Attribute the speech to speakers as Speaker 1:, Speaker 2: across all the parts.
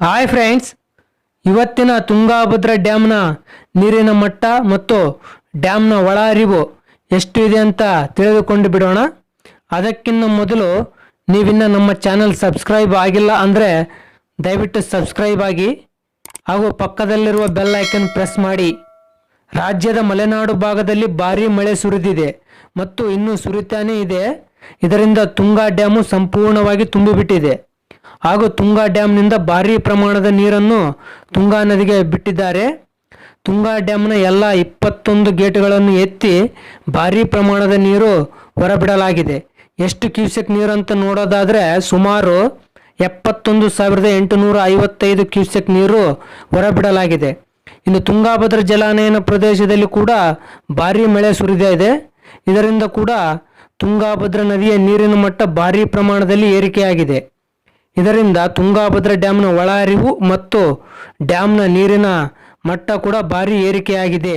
Speaker 1: Hi friends ಇವತ್ತಿನ ತುಂಗಾಭದ್ರಾ ಡ್ಯಾಮ್ನ ನೀರಿನ ಮಟ್ಟ ಮತ್ತು ಡ್ಯಾಮ್ನ ಒಳ ಹರಿವು ಎಷ್ಟು ಇದೆ ಅಂತ ತಿಳಿದುಕೊಂಡು ಬಿಡೋಣ. ಅದಕ್ಕಿಂತ ಮೊದಲು ನೀವಿನ್ನ ನಮ್ಮ ಚಾನಲ್ ಸಬ್ಸ್ಕ್ರೈಬ್ ಆಗಿಲ್ಲ ಅಂದರೆ ದಯವಿಟ್ಟು ಸಬ್ಸ್ಕ್ರೈಬ್ ಆಗಿ ಹಾಗೂ ಪಕ್ಕದಲ್ಲಿರುವ ಬೆಲ್ ಐಕನ್ ಪ್ರೆಸ್ ಮಾಡಿ. ರಾಜ್ಯದ ಮಲೆನಾಡು ಭಾಗದಲ್ಲಿ ಭಾರೀ ಮಳೆ ಸುರಿದಿದೆ ಮತ್ತು ಇನ್ನೂ ಸುರಿತಾನೇ ಇದೆ. ಇದರಿಂದ ತುಂಗಾ ಡ್ಯಾಮು ಸಂಪೂರ್ಣವಾಗಿ ತುಂಬಿಬಿಟ್ಟಿದೆ. ಹಾಗೂ ತುಂಗಾ ಡ್ಯಾಮ್ನಿಂದ ಭಾರೀ ಪ್ರಮಾಣದ ನೀರನ್ನು ತುಂಗಾ ನದಿಗೆ ಬಿಟ್ಟಿದ್ದಾರೆ. ತುಂಗಾ ಡ್ಯಾಮ್ನ ಎಲ್ಲ ಇಪ್ಪತ್ತೊಂದು ಗೇಟ್ಗಳನ್ನು ಎತ್ತಿ ಭಾರೀ ಪ್ರಮಾಣದ ನೀರು ಹೊರಬಿಡಲಾಗಿದೆ. ಎಷ್ಟು ಕ್ಯೂಸೆಕ್ ನೀರು ಅಂತ ನೋಡೋದಾದರೆ ಸುಮಾರು ಎಪ್ಪತ್ತೊಂದು ಸಾವಿರದ ಎಂಟುನೂರ ಐವತ್ತೈದು ಕ್ಯೂಸೆಕ್ ನೀರು ಹೊರಬಿಡಲಾಗಿದೆ. ಇನ್ನು ತುಂಗಾಭದ್ರ ಜಲಾನಯನ ಪ್ರದೇಶದಲ್ಲಿ ಕೂಡ ಭಾರೀ ಮಳೆ ಸುರಿದೇ ಇದೆ. ಇದರಿಂದ ಕೂಡ ತುಂಗಾಭದ್ರ ನದಿಯ ನೀರಿನ ಮಟ್ಟ ಭಾರೀ ಪ್ರಮಾಣದಲ್ಲಿ ಏರಿಕೆಯಾಗಿದೆ. ಇದರಿಂದ ತುಂಗಾಭದ್ರಾ ಡ್ಯಾಮ್ನ ಒಳ ಹರಿವು ಮತ್ತು ಡ್ಯಾಮ್ನ ನೀರಿನ ಮಟ್ಟ ಕೂಡ ಭಾರಿ ಏರಿಕೆಯಾಗಿದೆ.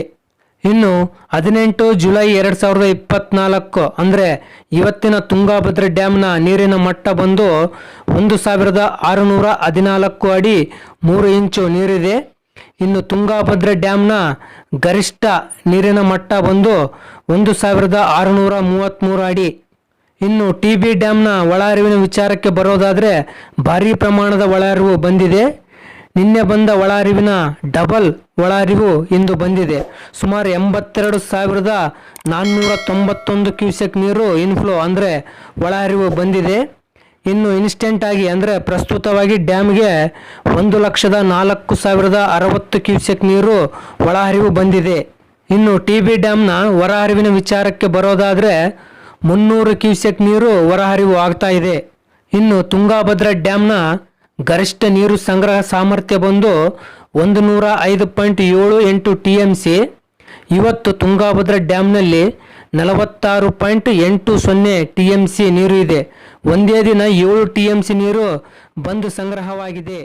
Speaker 1: ಇನ್ನು ಹದಿನೆಂಟು ಜುಲೈ ಎರಡು ಸಾವಿರದ ಇಪ್ಪತ್ನಾಲ್ಕು ಅಂದರೆ ಇವತ್ತಿನ ತುಂಗಾಭದ್ರಾ ಡ್ಯಾಮ್ನ ನೀರಿನ ಮಟ್ಟ ಬಂದು ಒಂದು ಸಾವಿರದ ಆರುನೂರ ಹದಿನಾಲ್ಕು ಅಡಿ ಮೂರು ಇಂಚು ನೀರಿದೆ. ಇನ್ನು ತುಂಗಾಭದ್ರಾ ಡ್ಯಾಮ್ನ ಗರಿಷ್ಠ ನೀರಿನ ಮಟ್ಟ ಬಂದು ಒಂದು ಸಾವಿರದ ಆರುನೂರ ಮೂವತ್ತ್ಮೂರು ಅಡಿ. ಇನ್ನು ಟಿ ಬಿ ಡ್ಯಾಮ್ನ ಒಳಹರಿವಿನ ವಿಚಾರಕ್ಕೆ ಬರೋದಾದರೆ ಭಾರೀ ಪ್ರಮಾಣದ ಒಳಹರಿವು ಬಂದಿದೆ. ನಿನ್ನೆ ಬಂದ ಒಳಹರಿವಿನ ಡಬಲ್ ಒಳಹರಿವು ಇಂದು ಬಂದಿದೆ. ಸುಮಾರು ಎಂಬತ್ತೆರಡು ಸಾವಿರದ ನಾನ್ನೂರ ತೊಂಬತ್ತೊಂದು ಕ್ಯೂಸೆಕ್ ನೀರು ಇನ್ಫ್ಲೋ ಅಂದರೆ ಒಳಹರಿವು ಬಂದಿದೆ. ಇನ್ನು ಇನ್ಸ್ಟೆಂಟ್ ಆಗಿ ಅಂದರೆ ಪ್ರಸ್ತುತವಾಗಿ ಡ್ಯಾಮ್ಗೆ ಒಂದು ಲಕ್ಷದ ನಾಲ್ಕು ಸಾವಿರದ ಅರವತ್ತು ಕ್ಯೂಸೆಕ್ ನೀರು ಒಳಹರಿವು ಬಂದಿದೆ. ಇನ್ನು ಟಿ ಬಿ ಡ್ಯಾಮ್ನ ಹೊರಹರಿವಿನ ವಿಚಾರಕ್ಕೆ ಬರೋದಾದರೆ ಮುನ್ನೂರು ಕ್ಯೂಸೆಕ್ ನೀರು ಹೊರಹರಿವು ಆಗ್ತಾ ಇದೆ. ಇನ್ನು ತುಂಗಾಭದ್ರಾ ಡ್ಯಾಮ್ನ ಗರಿಷ್ಠ ನೀರು ಸಂಗ್ರಹ ಸಾಮರ್ಥ್ಯ ಬಂದು ಒಂದು ನೂರ ಐದು ಪಾಯಿಂಟ್ ಏಳು ಎಂಟು ಟಿ ಎಂ ಸಿ, ಇವತ್ತು ತುಂಗಾಭದ್ರಾ ಡ್ಯಾಮ್ನಲ್ಲಿ ನಲವತ್ತಾರು ಪಾಯಿಂಟ್ ಎಂಟು ಸೊನ್ನೆ ಟಿ ಎಂ ಸಿ ನೀರು ಇದೆ. ಒಂದೇ ದಿನ ಏಳು ಟಿ ಎಂ ಸಿ ನೀರು ಬಂದು ಸಂಗ್ರಹವಾಗಿದೆ.